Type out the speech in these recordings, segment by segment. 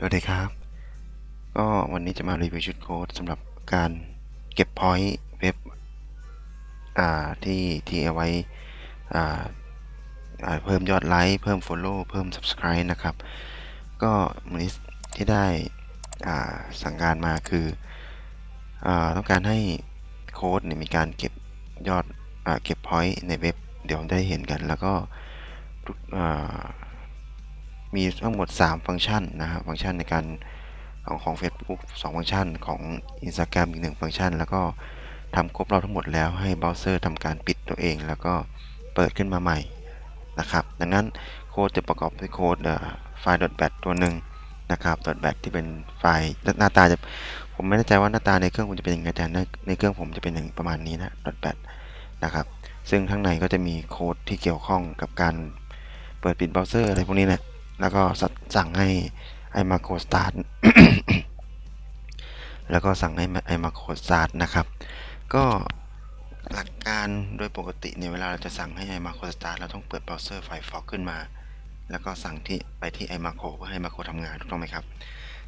สวัสดีครับ ก็วันนี้จะมารีวิวชุดโค้ดสำหรับการเก็บพอยต์เว็บอ่าที่ที่เอาไว้อ่าเพิ่มยอดไลค์เพิ่ม Follow เพิ่ม Subscribe นะครับ ก็วันนี้ที่ได้อ่าสั่งการมาคืออาต้องการให้โค้ดเนี่ยมีการเก็บยอดอาเก็บพอยต์ในเว็บ เดี๋ยวได้เห็นกันแล้วก็ทุกอ่า มีทั้งหมด 3 ฟังก์ชันนะครับฟังก์ชันในการของของ Facebook 2ฟังก์ชันของ Instagram อีก 1 ฟังก์ชัน แล้วก็ทำครบเราทั้งหมดแล้วให้เบราว์เซอร์ทำการปิดตัวเอง แล้วก็เปิดขึ้นมาใหม่นะครับ ดังนั้นโค้ดจะประกอบด้วยโค้ดไฟล์ .bat ตัวหนึ่งนะครับ .bat ที่เป็นไฟล์หน้าตาจะผมไม่แน่ใจว่าหน้าตาในเครื่องคุณจะเป็นยังไงแต่ในในเครื่องผมจะเป็นอย่างประมาณนี้นะ .bat นะครับ ซึ่งข้างในก็จะมีโค้ดที่เกี่ยวข้องกับการเปิดปิดเบราว์เซอร์อะไรพวกนี้นะ แล้วก็สั่งให้ไอมาโคสตาร์ทแล้วก็สั่งให้ไอมาโคสตาร์ทนะครับ ก็หลักการโดยปกติเนี่ยเวลาเราจะสั่งให้ไอมาโคสตาร์ทเราต้องเปิดเบราว์เซอร์ Firefox ขึ้นมา แล้วก็สั่งที่ไปที่ไอมาโคเพื่อให้มาโคทำงานถูกต้องไหมครับ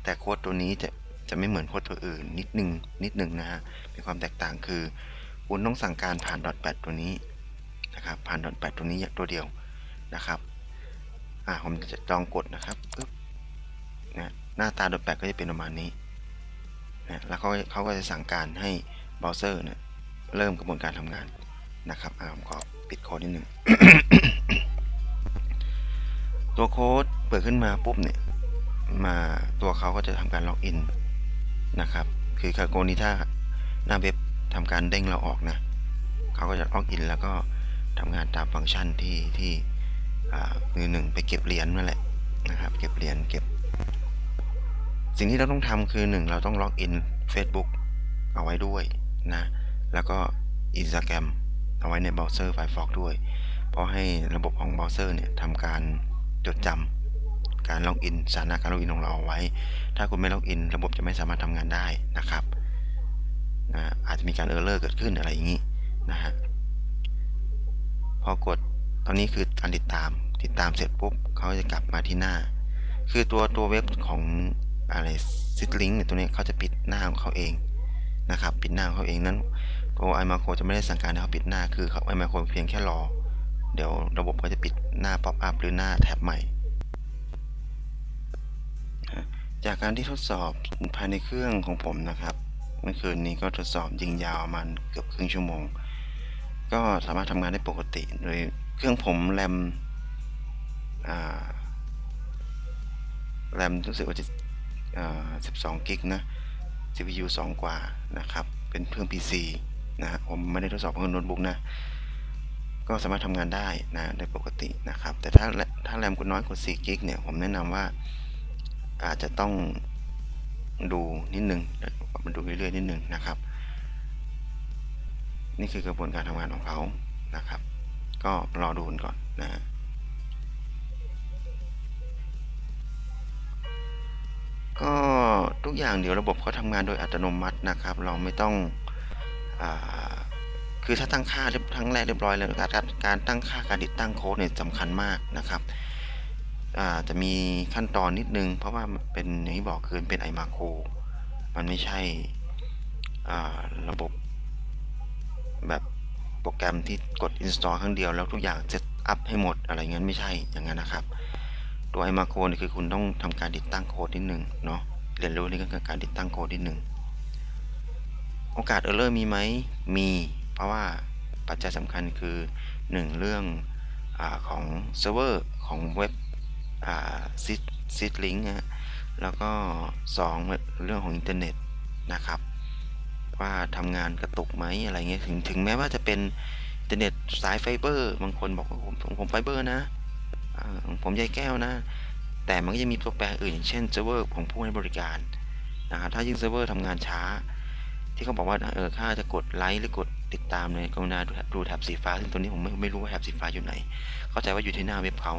แต่โค้ดตัวนี้จะจะไม่เหมือนโค้ดตัวอื่นนิดนึงนิดนึงนะฮะมีความแตกต่างคือ คุณต้องสั่งการผ่าน .bat ตัวนี้นะครับผ่าน .bat ตัวนี้ตัวเดียวนะครับ อ่าผมจะลองกดนะครับปึ๊บนะหน้าตาโดยแปลกก็จะเป็นประมาณนี้นะแล้วเขาเขาก็จะสั่งการให้เบราว์เซอร์เนี่ยเริ่มกระบวนการทำงานนะครับอ่าผมขอปิดโค้ดนิดหนึ่งตัวโค้ดเปิดขึ้นมาปุ๊บเนี่ยมาตัวเขาก็จะทำการล็อกอินนะครับ คือคาโกนี้ถ้าหน้าเว็บทำการเด้งเราออกนะเขาก็จะล็อกอินแล้วก็ทำงานตามฟังก์ชันที่ที่ มือหนึ่งไปเก็บเหรียญนั่นแหละนะครับ เก็บเหรียญเก็บ สิ่งที่เราต้องทำคือหนึ่งเราต้องล็อกอิน Facebook เอาไว้ด้วยนะ แล้วก็ Instagram เอาไว้ในเบราว์เซอร์ Firefox ด้วย เพราะให้ระบบของเบราว์เซอร์เนี่ยทำการจดจำการล็อกอินสถานะการล็อกอินของเราเอาไว้ ถ้าคุณไม่ล็อกอิน ระบบจะไม่สามารถทำงานได้นะครับนะอาจจะมีการเออร์เลอร์เกิดขึ้นอะไรอย่างนี้นะฮะพอกด ตอนนี้คือการติดตาม ติดตามเสร็จปุ๊บเขาจะกลับมาที่หน้า คือตัวตัวเว็บของอะไรซิทลิงเนี่ยตัวนี้เขาจะปิดหน้าของเขาเองนะครับ ปิดหน้าของเขาเองนั้นตัวไอมาโครจะไม่ได้สั่งการให้เขาปิดหน้า คือเขาไอมาโครเพียงแค่รอ เดี๋ยวระบบก็จะปิดหน้าป๊อปอัพหรือหน้าแท็บใหม่ จากการที่ทดสอบภายในเครื่องของผมนะครับเมื่อคืนนี้ก็ทดสอบยิงยาวมันเกือบครึ่งชั่วโมง ก็สามารถทำงานได้ปกติ โดย เครื่องผมแรมแรมรู้สึกว่าจะ12กิกนะ CPU 2 กว่านะครับ เป็นเครื่อง PC นะผมไม่ได้ทดสอบเครื่องโน้ตบุ๊กนะ ก็สามารถทำงานได้นะได้ปกตินะครับ แต่ถ้าถ้าแรมคุณน้อยกว่า4กิกเนี่ย ผมแนะนำว่าอาจจะต้องดูนิดนึงมาดูเรื่อยๆนิดนึงนะครับ นี่คือกระบวนการทำงานของเขานะครับ ก็รอดูกันก่อนนะฮะก็ทุกอย่างเดี๋ยวระบบเขาทำงานโดยอัตโนมัตินะครับ เราไม่ต้องอคือถ้าตั้งค่าทั้งแรกเรียบร้อยแล้วการการตั้งค่าการติดตั้งโค้ดเนี่ยสำคัญมากนะครับจะมีขั้นตอนนิดนึง เพราะว่าเป็นอย่างที่บอกคือเป็นไอมาโคมันไม่ใช่ระบบแบบ โปรแกรมที่กด install ครั้งเดียวแล้วทุกอย่างเซตอัพให้หมดอะไรเงี้ยไม่ใช่อย่างนั้นนะครับ ตัวไอมาโคนี่คือคุณต้องทำการติดตั้งโค้ดนิดหนึ่งเนาะเรียนรู้ในเรื่องการติดตั้งโค้ดนิดหนึ่งโอกาสเออร์เลอร์มีไหมมี เพราะว่าปัจจัยสำคัญคือ 1 เรื่องอของเซิร์ฟเวอร์ของเว็บซิดซิดลิงก์นะแล้วก็ 2 เรื่องของอินเทอร์เน็ตนะครับ ว่าทำงานกระตุกไหมอะไรเงี้ยถึงถึงแม้ว่าจะเป็นอินเทอร์เน็ตสายไฟเบอร์ บางคนบอกว่าผมผมไฟเบอร์นะผมใยแก้วนะ แต่มันก็ยังมีตัวแปรอื่นอย่างเช่นเซิร์ฟเวอร์ของผู้ให้บริการนะครับถ้ายิ่งเซิร์ฟเวอร์ทำงานช้า ที่เขาบอกว่าเออถ้าจะกดไลค์หรือกดติดตามในกรุณาดูแถบสีฟ้า ซึ่งตัวนี้ผมไม่ไม่รู้ว่าแถบสีฟ้าอยู่ไหน เข้าใจว่าอยู่ที่หน้าเว็บเขา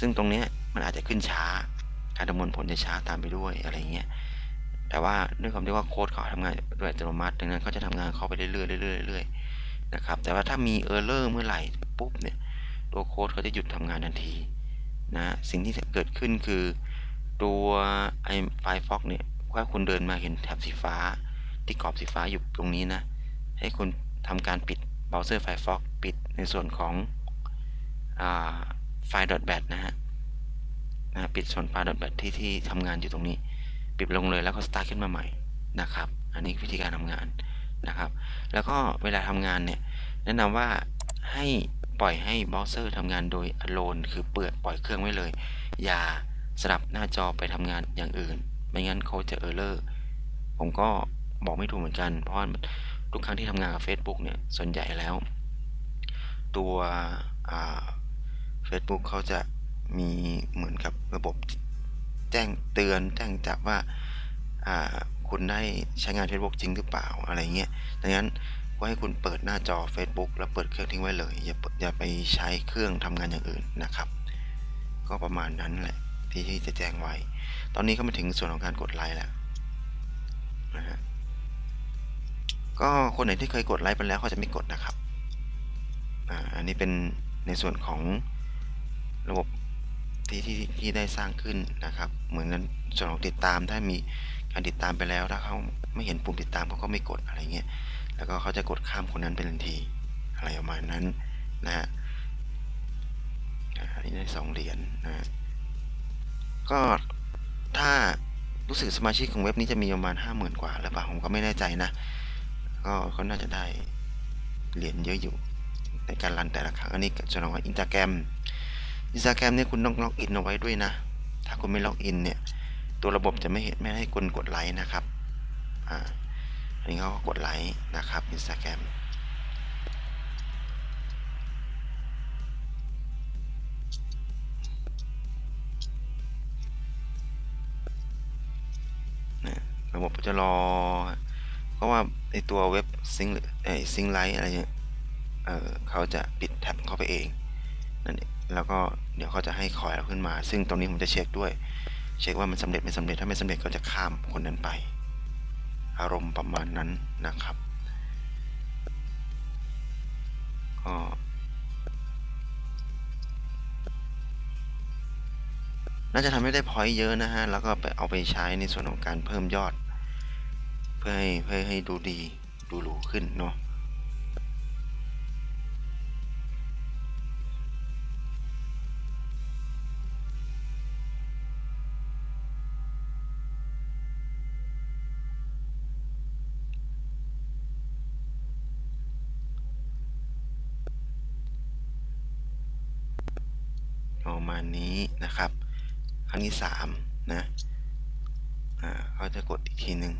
ซึ่งตรงนี้มันอาจจะขึ้นช้า การดำเนินผลจะช้าตามไปด้วยอะไรเงี้ย แต่ว่าด้วยความที่ว่าโค้ดเขาทำงานโดยอัตโนมัติดังนั้นเขาจะทำงานเข้าไปเรื่อยๆเรื่อยๆเรื่อยๆนะครับแต่ว่าถ้ามีเออร์เลอร์เมื่อไหร่ปุ๊บเนี่ยตัวโค้ดเขาจะหยุดทำงานทันทีนะสิ่งที่เกิดขึ้นคือตัวไอ้ Firefox เนี่ยถ้าคุณเดินมาเห็นแถบสีฟ้า ที่กรอบสีฟ้าอยู่ตรงนี้นะ ให้คุณทำการปิดเบราว์เซอร์ Firefox ปิดในส่วนของไฟล์ .bat นะฮะนะปิดส่วนไฟล์ .bat ที่ที่ทำงานอยู่ตรงนี้ ปิดลงเลยแล้วก็สตาร์ทขึ้นมาใหม่นะครับ อันนี้วิธีการทำงานนะครับ แล้วก็เวลาทำงานเนี่ยแนะนำว่าให้ปล่อยให้บราว์เซอร์ทำงานโดย alone คือเปิดปล่อยเครื่องไว้เลย อย่าสลับหน้าจอไปทำงานอย่างอื่น ไม่งั้นเขาจะเออร์เลอร์ผมก็บอกไม่ถูกเหมือนกัน เพราะทุกครั้งที่ทำงานกับ Facebook เนี่ยส่วนใหญ่แล้ว ตัวเฟซบุ๊กเขาจะมีเหมือนกับระบบ แจ้งเตือนแจ้งจับว่าคุณได้ใช้งาน Facebook จริงหรือเปล่าอะไรเงี้ยดังนั้นก็ให้คุณเปิดหน้าจอ Facebook แล้วเปิดเครื่องทิ้งไว้เลย อย่าอย่าไปใช้เครื่องทำงานอย่างอื่นนะครับ ก็ประมาณนั้นแหละที่ที่จะแจ้งไว้ ตอนนี้ก็มาถึงส่วนของการกดไลค์แล้วนะฮะก็คนไหนที่เคยกดไลค์ไปแล้วเขาจะไม่กดนะครับอ่าอันนี้เป็นในส่วนของระบบ ที่ที่ที่ได้สร้างขึ้นนะครับ เหมือนกันส่วนของติดตามถ้ามีการติดตามไปแล้วถ้าเขาไม่เห็นปุ่มติดตามเขาก็ไม่กดอะไรเงี้ยแล้วก็เขาจะกดข้ามคนนั้นไปทันที อะไรประมาณนั้นนะฮะอันนี้ได้สองเหรียญนะก็ถ้ารู้สึกสมาชิกของเว็บนี้จะมีประมาณห้าหมื่นกว่าหรือเปล่าผมก็ไม่แน่ใจนะ ก็เขาน่าจะได้เหรียญเยอะอยู่ในการรันแต่ละครั้ง อันนี้ส่วนของอินสตาแกรม อินสตาแกรมเนี่ยคุณต้องล็อกอินเอาไว้ด้วยนะ ถ้าคุณไม่ล็อกอินเนี่ย ตัวระบบจะไม่เห็นไม่ให้คุณกดไลค์นะครับ อ่าอันนี้เขาก็กดไลค์นะครับอินสตาแกรมระบบจะรอ เพราะว่าในตัวเว็บซิงไอซิงไลท์อะไรเนี่ยเออเขาจะปิดแท็บเข้าไปเองนั่นเอง แล้วก็เดี๋ยวเขาจะให้คอยเราขึ้นมา ซึ่งตรงนี้ผมจะเช็คด้วย เช็คว่ามันสำเร็จไม่สำเร็จถ้าไม่สำเร็จก็จะข้ามคนนั้นไป อารมณ์ประมาณนั้นนะครับก็น่าจะทำให้ได้พอยต์เยอะนะฮะ แล้วก็ไปเอาไปใช้ในส่วนของการเพิ่มยอด เพื่อให้เพื่อให้ดูดีดูหรูขึ้นเนาะ ประมาณนี้นะครับ ครั้งที่สามนะอ่าเขาจะกดอีกทีหนึ่ง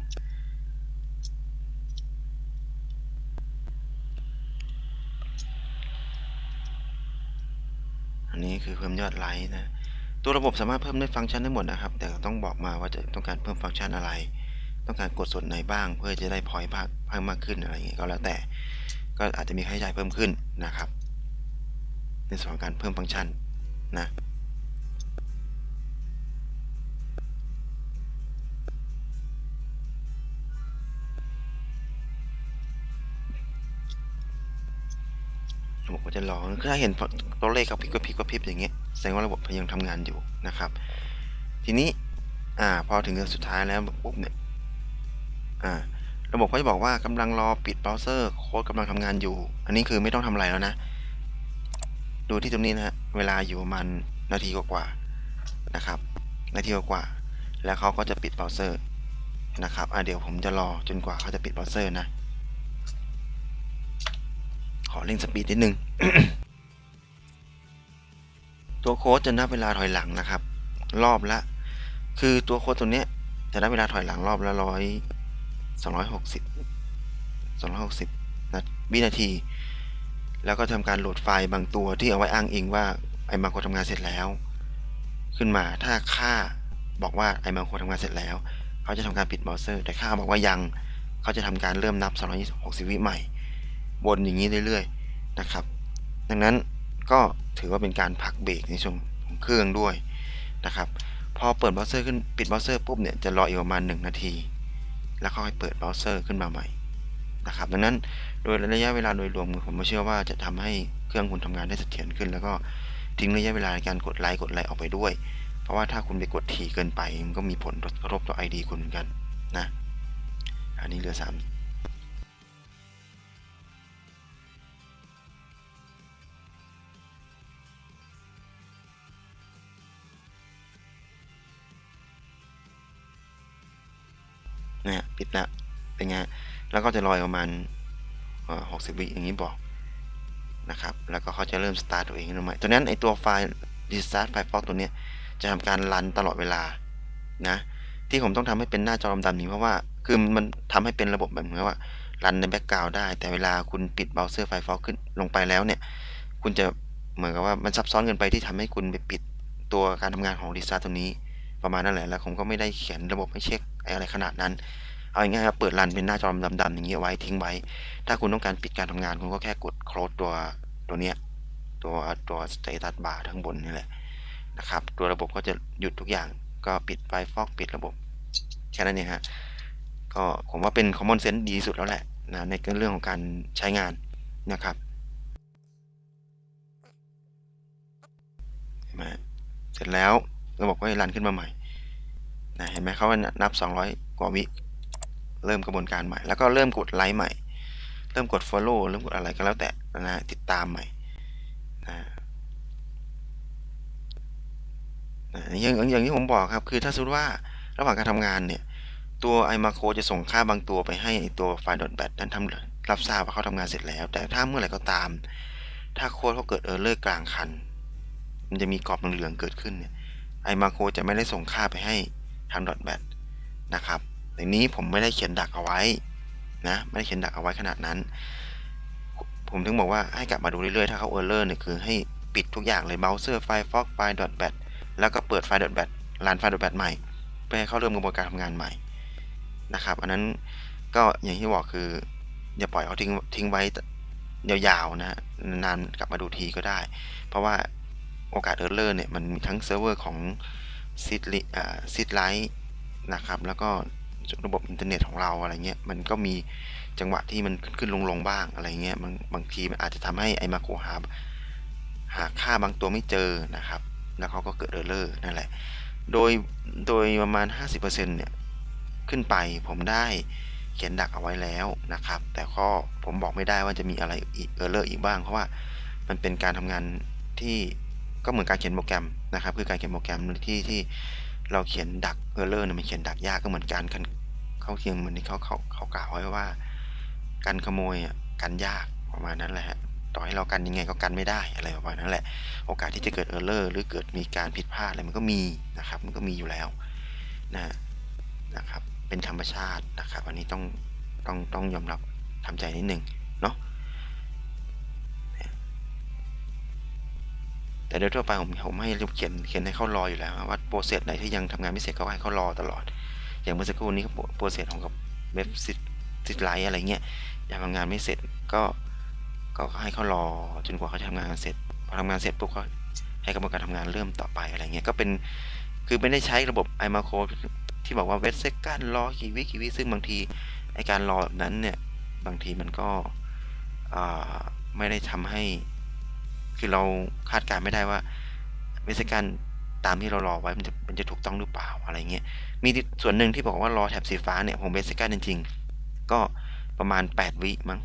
อันนี้คือเพิ่มยอดไลค์นะ ตัวระบบสามารถเพิ่มได้ฟังก์ชันได้หมดนะครับ แต่ต้องบอกมาว่าจะต้องการเพิ่มฟังก์ชันอะไร ต้องการกดส่วนไหนบ้าง เพื่อจะได้พอยต์เพิ่มมากขึ้นอะไรอย่างเงี้ยก็แล้วแต่ ก็อาจจะมีค่าใช้จ่ายเพิ่มขึ้นนะครับ ในส่วนของการเพิ่มฟังก์ชัน นะระบบก็จะรอถ้าเห็นตัวเลขกับพริบกับพริบกับพริบอย่างเงี้ย แสดงว่าระบบยังทำงานอยู่นะครับ ทีนี้ อ่า พอถึงเดือนสุดท้ายแล้วปุ๊บเนี่ย อ่า ระบบก็จะบอกว่ากำลังรอปิดเบราว์เซอร์โค้ดกำลังทำงานอยู่ อันนี้คือไม่ต้องทำอะไรแล้วนะ ดูที่ตรงนี้นะฮะเวลาอยู่ประมาณนาทีกว่าๆนะครับนาทีกว่าๆแล้วเขาก็จะปิดเบราว์เซอร์นะครับอ่าเดี๋ยวผมจะรอจนกว่าเขาจะปิดเบราว์เซอร์นะ ขอเร่งสปีดนิดนึง ตัวโค้ดจะนับเวลาถอยหลังนะครับ รอบละ คือตัวโค้ดตัวเนี้ยจะนับเวลาถอยหลังรอบละร้อยสองร้อยหกสิบสองร้อยหกสิบนาวินาที แล้วก็ทำการโหลดไฟล์บางตัวที่เอาไว้อ้างอิงว่าไอ้มาโครทำงานเสร็จแล้ว ขึ้นมาถ้าค่าบอกว่าไอ้มาโครทำงานเสร็จแล้ว เขาจะทำการปิดเบราว์เซอร์ แต่ค่าบอกว่ายังเขาจะทำการเริ่มนับ 260 วิใหม่วนอย่างนี้เรื่อยๆนะครับ ดังนั้นก็ถือว่าเป็นการพักเบรกในช่วงของเครื่องด้วยนะครับพอเปิดเบราว์เซอร์ขึ้นปิดเบราว์เซอร์ปุ๊บเนี่ยจะรออีกประมาณ 1 นาที แล้วค่อยเปิดเบราว์เซอร์ขึ้นมาใหม่ นะครับดังนั้นโดยระยะเวลาโดยรวมผมเชื่อว่าจะทำให้เครื่องคุณทำงานได้เสถียรขึ้น แล้วก็ทิ้งระยะเวลาในการกดไลค์กดไลค์ออกไปด้วย เพราะว่าถ้าคุณไปกดถี่เกินไป มันก็มีผลกระทบต่อ ID คุณเหมือนกันนะอันนี้เหลือ 3นะฮะปิดล้วเป็นไง แล้วก็จะลอยประมาณหกสิบวิอย่างนี้บอกนะครับ แล้วก็เขาจะเริ่มสตาร์ทตัวเองขึ้นมาตัวนั้นไอตัวไฟล์ restart Firefox ตัวเนี้ยจะทำการรันตลอดเวลานะ ที่ผมต้องทำให้เป็นหน้าจอดำๆนี้เพราะว่าคือมันทำให้เป็นระบบแบบเหมือนว่ารันในแบ็กกราวด์ได้ แต่เวลาคุณปิดเบราว์เซอร์ Firefox ขึ้นลงไปแล้วเนี่ย คุณจะเหมือนกับว่ามันซับซ้อนเกินไปที่ทำให้คุณไปปิดตัวการทำงานของ restart ตัวนี้ประมาณนั่นแหละแล้วผมก็ไม่ได้เขียนระบบให้เช็คอะไรขนาดนั้น เอาง่ายๆครับเปิดรันเป็นหน้าจอดำๆอย่างเงี้ยไว้ทิ้งไว้ ถ้าคุณต้องการปิดการทำงานคุณก็แค่กด close ตัวตัวเนี้ยตัวตัว status bar ทั้งบนนี่แหละนะครับ ตัวระบบก็จะหยุดทุกอย่าง ก็ปิด Firefox ปิดระบบ แค่นั้นเองฮะก็ผมว่าเป็น common sense ดีสุดแล้วแหละนะในเรื่องของการใช้งานนะครับเห็นไหมเสร็จแล้วระบบก็จะรันขึ้นมาใหม่นะเห็นไหมเขาว่านับ 200 กว่าวิ เริ่มกระบวนการใหม่ แล้วก็เริ่มกดไลค์ใหม่ เริ่มกด follow เริ่มกดอะไรก็แล้วแต่นะติดตามใหม่นะนะอย่างอย่างที่ผมบอกครับ คือถ้าสมมติว่าระหว่างการทำงานเนี่ย ตัว i m a c o จะส่งค่าบางตัวไปให้ตัวไฟล์ .bat นั้นทำรับทราบว่าเขาทำงานเสร็จแล้ว แต่ถ้าเมื่อไหร่ก็ตาม ถ้าโค้ดเขาเกิดเออร์เลอร์กลางคัน มันจะมีกรอบเหลืองๆเกิดขึ้นเนี่ย iMacro จะไม่ได้ส่งค่าไปให้ทาง .bat นะครับ ในนี้ผมไม่ได้เขียนดักเอาไว้นะไม่ได้เขียนดักเอาไว้ขนาดนั้น ผมถึงบอกว่าให้กลับมาดูเรื่อยๆ ถ้าเขาเออร์เลอร์เนี่ยคือให้ปิดทุกอย่างเลยเบราว์เซอร์ Firefox ไฟล์ .bat แล้วก็เปิดไฟล์ .bat รันไฟล์ .bat ใหม่เพื่อให้เขาเริ่มกระบวนการทำงานใหม่นะครับ อันนั้นก็อย่างที่บอกคือ อย่าปล่อยเขาทิ้งทิ้งไว้ยาวๆนะนานกลับมาดูทีก็ได้ เพราะว่าโอกาสเออร์เลอร์เนี่ยมันมีทั้งเซิร์ฟเวอร์ของซิดลิซิดไลท์นะครับ แล้วก็ ระบบอินเทอร์เน็ตของเราอะไรเงี้ยมันก็มีจังหวะที่มันขึ้นลงๆบ้างอะไรเงี้ยบางบางทีมันอาจจะทำให้ไอมาโครหาหาค่าบางตัวไม่เจอนะครับ แล้วเขาก็เกิดเออร์เลอร์นั่นแหละ โดยโดยประมาณ 50%เนี่ยขึ้นไปผมได้เขียนดักเอาไว้แล้วนะครับ แต่ก็ผมบอกไม่ได้ว่าจะมีอะไรอีกเออร์เลอร์อีกบ้าง เพราะว่ามันเป็นการทำงานที่ก็เหมือนการเขียนโปรแกรมนะครับ คือการเขียนโปรแกรมที่ที่เราเขียนดักเออร์เลอร์เนี่ยมันเขียนดักยากก็เหมือนการ เขาเคียงเหมือนที่เขาเขาเขากล่าวไว้ว่า การขโมยอะกันยากประมาณนั้นแหละฮะต่อให้เรากันยังไงก็กันไม่ได้อะไรประมาณนั้นแหละ โอกาสที่จะเกิดเออร์เลอร์หรือเกิดมีการผิดพลาดอะไรมันก็มีนะครับ มันก็มีอยู่แล้วนะนะครับ เป็นธรรมชาตินะครับ อันนี้ต้องต้องต้องยอมรับทำใจนิดนึงเนาะแต่โดยทั่วไปผมผมให้เขียนเขียนให้เขารออยู่แล้วว่าโปรเซสไหนที่ยังทำงานไม่เสร็จก็ให้เขารอตลอด อย่างเมื่อสักครู่นี้โปรเซสของกับเว็บซิตซิตไลท์อะไรเงี้ยยังทำงานไม่เสร็จก็ก็ให้เขารอจนกว่าเขาจะทำงานเสร็จพอทำงานเสร็จปุ๊บก็ให้กระบวนการทำงานเริ่มต่อไปอะไรเงี้ยก็เป็นคือไม่ได้ใช้ระบบ iMacro ที่บอกว่าเวทเซกันรอกี่วิกี่วิซึ่งบางทีไอการรอแบบนั้นเนี่ยบางทีมันก็ไม่ได้ทำให้ คือเราคาดการไม่ได้ว่าเวทเซกัน ตามที่เรารอไว้มันจะมันจะถูกต้องหรือเปล่าอะไรเงี้ยมีส่วนหนึ่งที่บอกว่ารอแถบสีฟ้าเนี่ยผมเวทเซกันจริงๆ ก็ประมาณ 8 วิมั้ง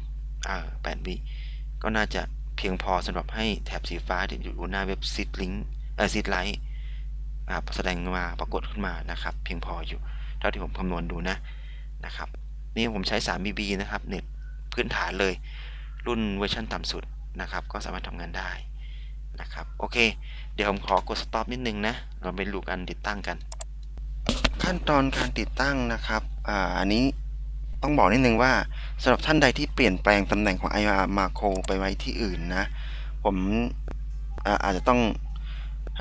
อ่าแปดวิก็น่าจะเพียงพอสำหรับให้แถบสีฟ้าที่อยู่หน้าเว็บซิตลิงก์เออซิตไลท์แสดงมาปรากฏขึ้นมานะครับ เพียงพออยู่เท่าที่ผมคำนวณดูนะนะครับนี่ผมใช้ 3BB นะครับเน็ตพื้นฐานเลย รุ่นเวอร์ชันต่ำสุดนะครับ ก็สามารถทำงานได้ นะครับโอเค เดี๋ยวผมขอกดสต็อปนิดนึงนะเราไปดูกันติดตั้งกัน ขั้นตอนการติดตั้งนะครับอ่าอันนี้ต้องบอกนิดนึงว่าสำหรับท่านใดที่เปลี่ยนแปลงตำแหน่งของ IR Macro ไปไว้ที่อื่นนะ ผมอาอาจจะต้อง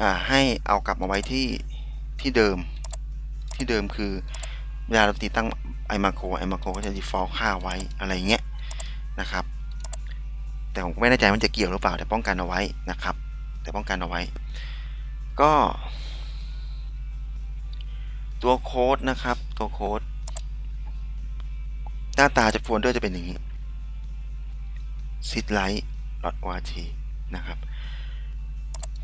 อให้เอากลับมาไว้ที่ที่เดิมที่เดิมคือเวลาเราติดตั้ง iMacro iMacro ก็จะ default ค่าไว้อะไรเงี้ยนะครับ แต่ผมไม่แน่ใจมันจะเกี่ยวหรือเปล่าแต่ป้องกันเอาไว้นะครับ แต่ป้องกันเอาไว้ ก็ ตัวโค้ดนะครับ ตัวโค้ดหน้าตาจากโฟลเดอร์จะเป็นอย่างนี้ s i t l i g h t o r g นะครับ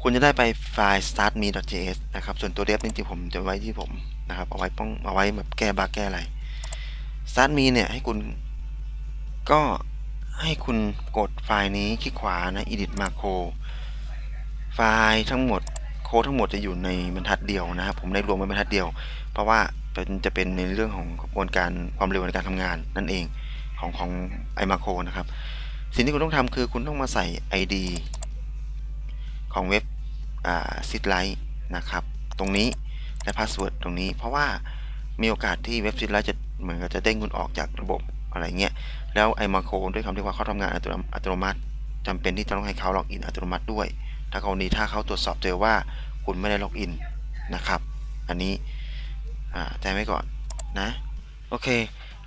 คุณจะได้ไปไฟล์ startme.js นะครับ ส่วนตัวเดฟนี่ที่ผมจะไว้ที่ผมนะครับ เอาไว้ป้องเอาไว้แบบแก้บั๊กแก้อะไร startme เนี่ยให้คุณก็ให้คุณกดไฟล์นี้คลิกขวานะ edit macro ไฟล์ทั้งหมดโค้ดทั้งหมดจะอยู่ในบรรทัดเดียวนะครับ ผมได้รวมไว้บรรทัดเดียว เพราะว่าเป็นจะเป็นในเรื่องของกระบวนการความเร็วในการทำงานนั่นเองของของไอมาโคนะครับ สิ่งที่คุณต้องทำคือคุณต้องมาใส่ ID ของเว็บซิดไลท์นะครับ ตรงนี้และพาสเวิร์ดตรงนี้ เพราะว่ามีโอกาสที่เว็บซิดไลท์จะเหมือนกับจะเด้งคุณออกจากระบบอะไรเงี้ย แล้วไอมาโคด้วยคำที่ว่าเขาทำงานอัตโนอัตโนมัติจำเป็นที่จะต้องให้เขาล็อกอินอัตโนมัติด้วย ถ้ากรณีถ้าเขาตรวจสอบเจอว่าคุณไม่ได้ล็อกอินนะครับ อันนี้แจ้งไว้ก่อนนะโอเค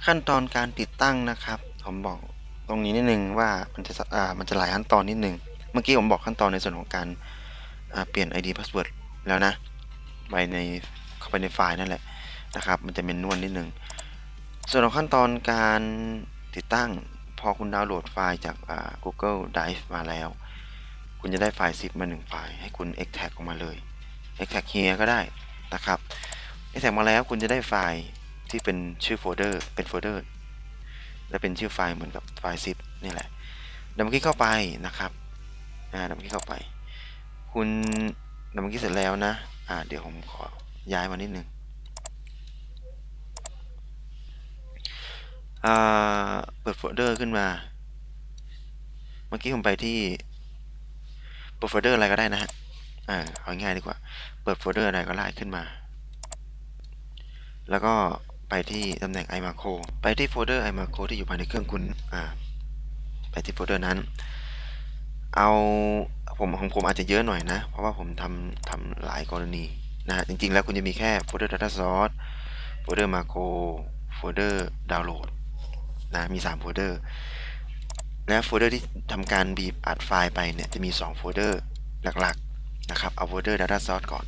ขั้นตอนการติดตั้งนะครับ ผมบอกตรงนี้นิดนึงว่ามันจะอ่ามันจะหลายขั้นตอนนิดนึงเมื่อกี้ผมบอกขั้นตอนในส่วนของการเปลี่ยน ID password แล้วนะไปในเข้าไปในไฟล์นั่นแหละนะครับ มันจะเป็นนวลนิดนึงส่วนของขั้นตอนการติดตั้งพอคุณดาวน์โหลดไฟล์จาก Google Drive มาแล้ว คุณจะได้ไฟล์ zip มา 1 ไฟล์ ให้คุณ extract ออกมาเลย extract here ก็ได้นะครับ extract มาแล้วคุณจะได้ไฟล์ที่เป็นชื่อโฟลเดอร์เป็นโฟลเดอร์และเป็นชื่อไฟล์เหมือนกับไฟล์ zip นี่แหละดับเบิลคลิกเข้าไปนะครับอ่าดับเบิลคลิกเข้าไป คุณดับเบิลคลิกเสร็จแล้วนะอ่าเดี๋ยวผมขอย้ายมานิดนึงอ่าเปิดโฟลเดอร์ขึ้นมา เมื่อกี้ผมไปที่ เปิดโฟลเดอร์อะไรก็ได้นะฮะอ่าเอาง่ายดีกว่า เปิดโฟลเดอร์อะไรก็ได้ขึ้นมา แล้วก็ไปที่ตำแหน่ง iMacro ไปที่โฟลเดอร์ iMacro ที่อยู่ภายในเครื่องคุณ อ่า ไปที่โฟลเดอร์นั้น เอาผมของผมอาจจะเยอะหน่อยนะ เพราะว่าผมทำทำหลายกรณีนะจริงๆ แล้วคุณจะมีแค่โฟลเดอร์ data source โฟลเดอร์ macro โฟลเดอร์ดาวน์โหลดนะ มี 3 โฟลเดอร์ และโฟลเดอร์ที่ทำการบีบอัดไฟล์ไปเนี่ยจะมี 2 โฟลเดอร์หลักๆนะครับเอาโฟลเดอร์ data source ก่อน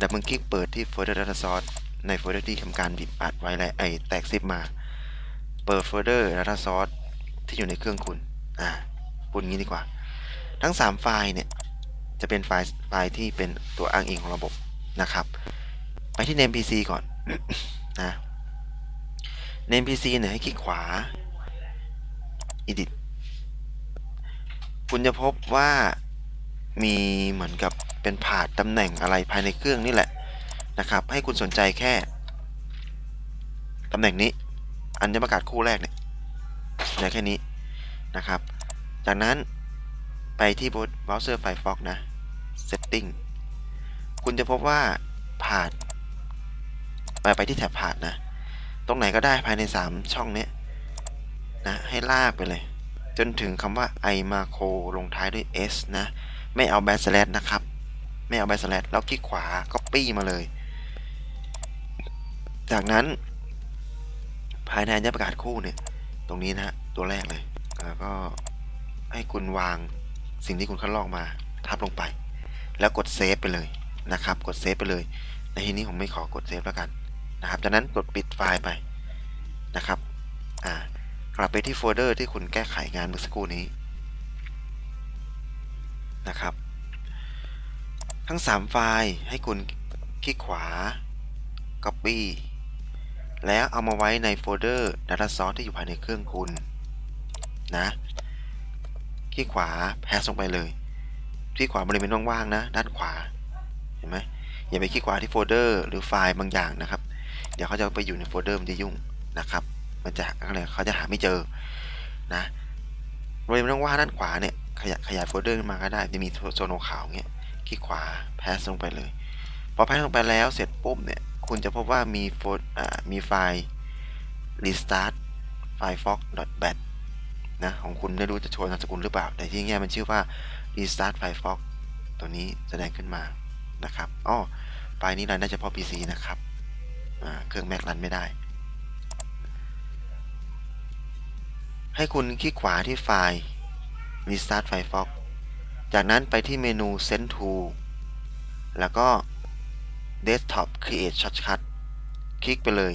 ดับเบิลคลิกเปิดที่โฟลเดอร์ data source ในโฟลเดอร์ที่ทำการบีบอัดไว้และไอแตกซิปมา เปิดโฟลเดอร์ data source ที่อยู่ในเครื่องคุณอ่าพูดงี้ดีกว่า ทั้ง 3 ไฟล์เนี่ยจะเป็นไฟล์ไฟล์ที่เป็นตัวอ้างอิงของระบบนะครับ ไปที่ name pc ก่อนนะ name pc เนี่ยให้คลิกขวา edit คุณจะพบว่ามีเหมือนกับเป็นผาดตำแหน่งอะไรภายในเครื่องนี่แหละนะครับ ให้คุณสนใจแค่ตำแหน่งนี้ อันจะประกาศคู่แรกเนี่ยเหลือแค่นี้นะครับ จากนั้นไปที่บราวเซอร์ Firefox นะ Setting คุณจะพบว่าผาดไปไปที่แถบผาดนะ ตรงไหนก็ได้ภายใน 3 ช่องนี้นะ ให้ลากไปเลย จนถึงคำว่า i macro ลงท้ายด้วย s นะ ไม่เอา backslash นะครับ ไม่เอา backslash แล้วคลิกขวา copy มาเลย จากนั้น ภายในอัประกาศคู่เนี่ย ตรงนี้นะ ตัวแรกเลย แล้วก็ให้คุณวางสิ่งที่คุณคัดลอกมาทับลงไป แล้วกดเซฟไปเลยนะครับ กดเซฟไปเลย ในที่นี้ผมไม่ขอกดเซฟแล้วกันนะครับ จากนั้นกดปิดไฟล์ไปนะครับ อ่า กลับไปที่โฟลเดอร์ที่คุณแก้ไขงานเมื่อสักครู่นี้นะครับ ทั้ง 3 ไฟล์ให้คุณคลิกขวา Copy แล้วเอามาไว้ในโฟลเดอร์ Data Source ที่อยู่ภายในเครื่องคุณนะคลิกขวาแพสลงไปเลยคลิกขวาบริเวณว่างๆนะ ด้านขวาเห็นไหมอย่าไปคลิกขวาที่โฟลเดอร์หรือไฟล์บางอย่างนะครับ เดี๋ยวเขาจะไปอยู่ในโฟลเดอร์มันจะยุ่งนะครับ มันจะอะไรเขาจะหาไม่เจอนะบริเวณว่างๆด้านขวาเนี่ยขยายขยายโฟลเดอร์ขึ้นมาก็ได้จะมีโซนขาวเงี้ยคลิกขวาแพสลงไปเลยพอแพสลงไปแล้วเสร็จปุ๊บเนี่ยคุณจะพบว่ามีโฟลมีไฟล์ restart firefox.bat นะของคุณไม่รู้จะโชว์นามสกุลหรือเปล่า แต่ที่เงี้ยมันชื่อว่า restart firefox ตัวนี้แสดงขึ้นมานะครับอ๋อไฟล์นี้รันได้เฉพาะ PC นะครับเครื่อง Mac รันไม่ได้ ให้คุณคลิกขวาที่ไฟล์ restart firefox จากนั้นไปที่เมนู send to แล้วก็ desktop create shortcut คลิกไปเลย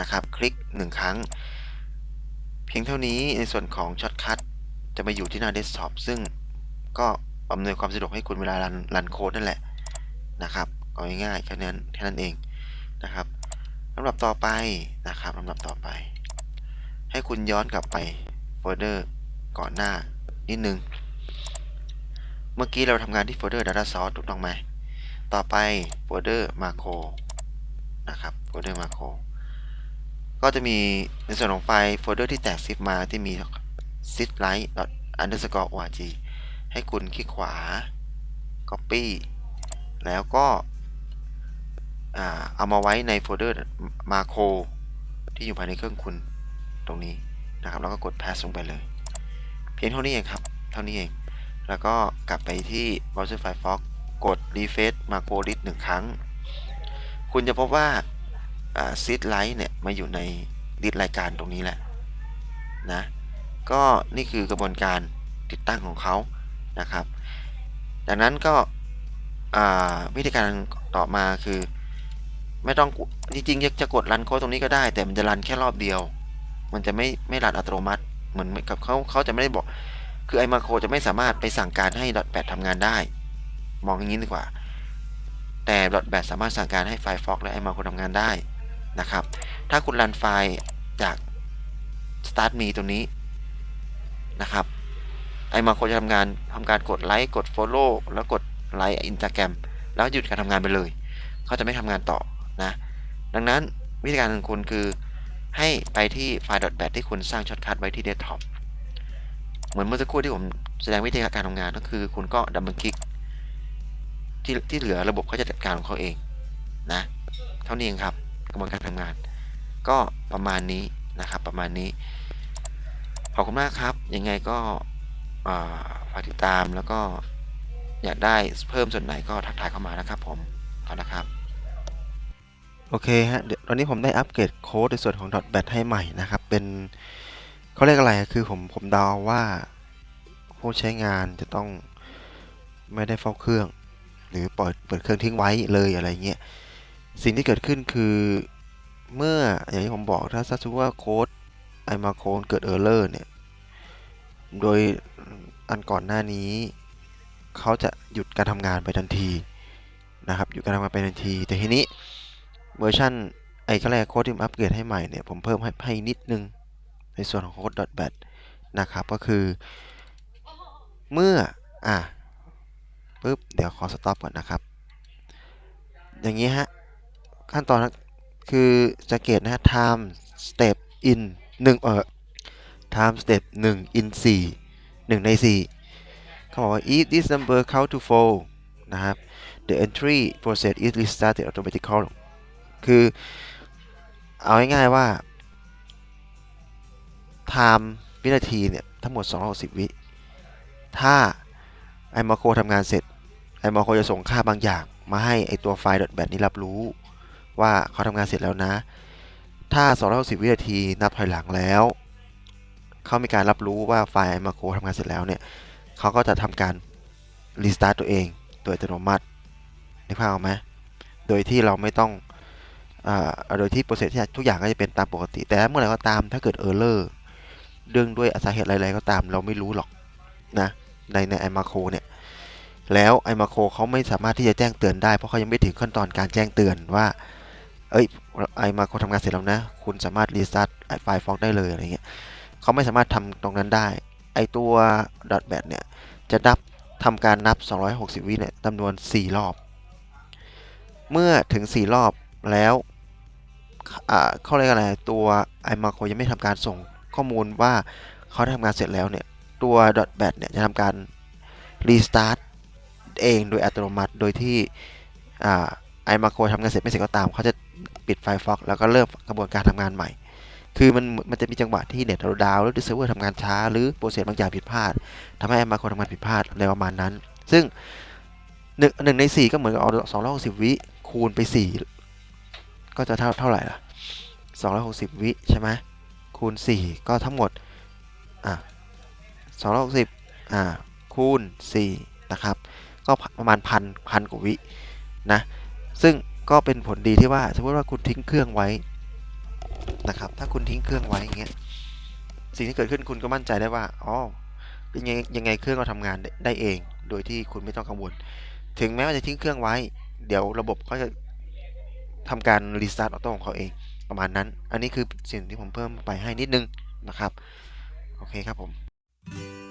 นะครับ คลิก 1 ครั้ง เพียงเท่านี้ในส่วนของช็อตคัทจะมาอยู่ที่หน้าเดสก์ท็อปซึ่งก็อำนวยความสะดวกให้คุณเวลารันรันโค้ดนั่นแหละนะครับเอาง่ายๆแค่นั้นแค่นั้นเองนะครับลำดับต่อไปนะครับลำดับต่อไป ให้คุณย้อนกลับไปโฟลเดอร์ก่อนหน้านิดนึง เมื่อกี้เราทำงานที่โฟลเดอร์ Data Source ถูกต้องไหม ต่อไปโฟลเดอร์ Macro นะครับโฟลเดอร์ Macro ก็จะมีในส่วนของไฟล์โฟลเดอร์ที่แตกซิปมาที่มี zipline underscore org ให้คุณคลิกขวา copy แล้วก็เอามาไว้ในโฟลเดอร์ macro ที่อยู่ภายในเครื่องคุณ ตรงนี้นะครับ แล้วก็กด pass ลงไปเลย เพียงเท่านี้เองครับ เท่านี้เอง แล้วก็กลับไปที่ browser Firefox กด refresh macro list หนึ่งครั้ง คุณจะพบว่าซีดไลท์เนี่ย มาอยู่ในดิสรายการตรงนี้แหละนะ ก็นี่คือกระบวนการติดตั้งของเขานะครับจากนั้นก็วิธีการต่อมาคือ ไม่ต้องจริงๆจะกดรันโค้ดตรงนี้ก็ได้ แต่มันจะรันแค่รอบเดียว มันจะไม่ไม่รันอัตโนมัติ เหมือนกับเขาเขาจะไม่ได้บอก คือไอมาโครจะไม่สามารถไปสั่งการให้ .8 ทำงานได้ มองอย่างนี้ดีกว่า แต่ .8 สามารถสั่งการให้ Firefox และไอมาโครทำงานได้นะครับ ถ้าคุณรันไฟล์จาก start me ตัวนี้นะครับไอมาโครจะทำงานทำการกดไลค์กด follow แล้วกดไลค์อินสตาแกรมแล้วหยุดการทำงานไปเลย เขาจะไม่ทำงานต่อนะ ดังนั้นวิธีการของคุณคือ ให้ไปที่ไฟล์ .bat ที่คุณสร้างช็อตคัทไว้ที่เดสก์ท็อปเหมือนเมื่อสักครู่ที่ผมแสดงวิธีการทำงานก็คือ คุณก็ดับเบิลคลิกที่ที่เหลือระบบเขาจะจัดการของเขาเองนะ เท่านี้เองครับกระบวนการทำงาน ก็ประมาณนี้นะครับ ประมาณนี้ ขอบคุณมากครับ ยังไงก็ฝากติดตามแล้วก็อยากได้เพิ่มส่วนไหนก็ทักทายเข้ามานะครับผมขอบคุณนะครับ โอเคฮะเดี๋ยวตอนนี้ผมได้อัปเกรดโค้ดในส่วนของ .bat ให้ใหม่นะครับ เป็นเขาเรียกอะไรคือผมผมเดาว่าผู้ใช้งานจะต้องไม่ได้เฝ้าเครื่อง หรือปล่อยเปิดเครื่องทิ้งไว้เลยอะไรเงี้ยสิ่งที่เกิดขึ้นคือเมื่ออย่างที่ผมบอกถ้าสมมติว่าโค้ดไอมาโคนเกิดเออร์เลอร์เนี่ย โดยอันก่อนหน้านี้ เขาจะหยุดการทำงานไปทันทีนะครับหยุดการทำงานไปทันที แต่ทีนี้ เวอร์ชันไอ้ก็แรกโค้ดที่ผมอัปเกรดให้ใหม่เนี่ย ผมเพิ่มให้ให้นิดนึง ในส่วนของโค้ด .bat นะครับ ก็คือ เมื่อ อะปุ๊บ เดี๋ยวขอสต็อปก่อนนะครับ อย่างนี้ฮะ ขั้นตอนคือจะเกตนะฮะ time step in 1เออ time step 1 in 4 1 ใน 4 เขาบอกว่า if this number count to 4นะครับ the entry process is restarted automatically คือ เอาง่ายๆว่า time วินาทีเนี่ย ทั้งหมด 260 วิ ถ้าไอมาโคทำงานเสร็จ ไอมาโคจะส่งค่าบางอย่าง มาให้ไอตัวไฟล์ .bat นี้รับรู้ ว่าเขาทำงานเสร็จแล้วนะ ถ้า 260 วินาทีนับถอยหลังแล้ว เขามีการรับรู้ว่าไฟล์ไอมาโคทำงานเสร็จแล้วเนี่ย เขาก็จะทำการรีสตาร์ตตัวเอง โดยอัตโนมัตินึกภาพออกไหมโดยที่เราไม่ต้อง โดยที่โปรเซสที่ทุกอย่างก็จะเป็นตามปกติ แต่เมื่อไหร่ก็ตามถ้าเกิดเออร์เลอร์เรื่องด้วยสาเหตุอะไรๆก็ตามเราไม่รู้หรอกนะในในไอมาโคเนี่ยแล้วไอมาโคเขาไม่สามารถที่จะแจ้งเตือนได้เพราะเขายังไม่ถึงขั้นตอนการแจ้งเตือนว่าเอ้ยไอมาโคทำงานเสร็จแล้วนะ คุณสามารถรีสตาร์ทไฟล์ฟอกได้เลยอะไรเงี้ยเขาไม่สามารถทำตรงนั้นได้ ไอตัว .bat เนี่ยจะนับทำการนับ 260 วิเนี่ยจำนวน 4 รอบ เมื่อถึง 4 รอบแล้ว เขาเรียกอะไรตัวไอมาโคยังไม่ทำการส่งข้อมูลว่าเขาได้ทำงานเสร็จแล้วเนี่ยตัว .bat เนี่ยจะทำการ restart เองโดยอัตโนมัติโดยที่ไอมาโคทำงานเสร็จไม่เสร็จก็ตามเขาจะปิดไฟล์ฟอกแล้วก็เริ่มกระบวนการทำงานใหม่ คือมันมันจะมีจังหวะที่เน็ตเราดาวหรือเซิร์ฟเวอร์ทำงานช้า หรือโปรเซสบางอย่างผิดพลาดทำให้ไอมาโคทำงานผิดพลาดอะไรประมาณนั้นซึ่งหนึ่งหนึ่งในสี่ก็เหมือนกับเอาสองร้อยหกสิบวิคูณไปสี่ ก็จะเท่าเท่าไหร่ล่ะสองร้อยหกสิบวิใช่ไหมคูณ 4 ก็ทั้งหมดอะ260อ่าคูณ 4 นะครับ ก็ประมาณพันพันกว่าวินะ ซึ่งก็เป็นผลดีที่ว่าสมมติว่าคุณทิ้งเครื่องไว้นะครับ ถ้าคุณทิ้งเครื่องไว้อย่างเงี้ย สิ่งที่เกิดขึ้นคุณก็มั่นใจได้ว่า อ๋อ ยังไงยังไงเครื่องก็ทำงานได้เอง โดยที่คุณไม่ต้องกังวล ถึงแม้ว่าจะทิ้งเครื่องไว้ เดี๋ยวระบบก็จะ ทำการรีสตาร์ทออโต้ของเขาเองประมาณนั้น อันนี้คือสิ่งที่ผมเพิ่มไปให้นิดนึงนะครับ โอเคครับผม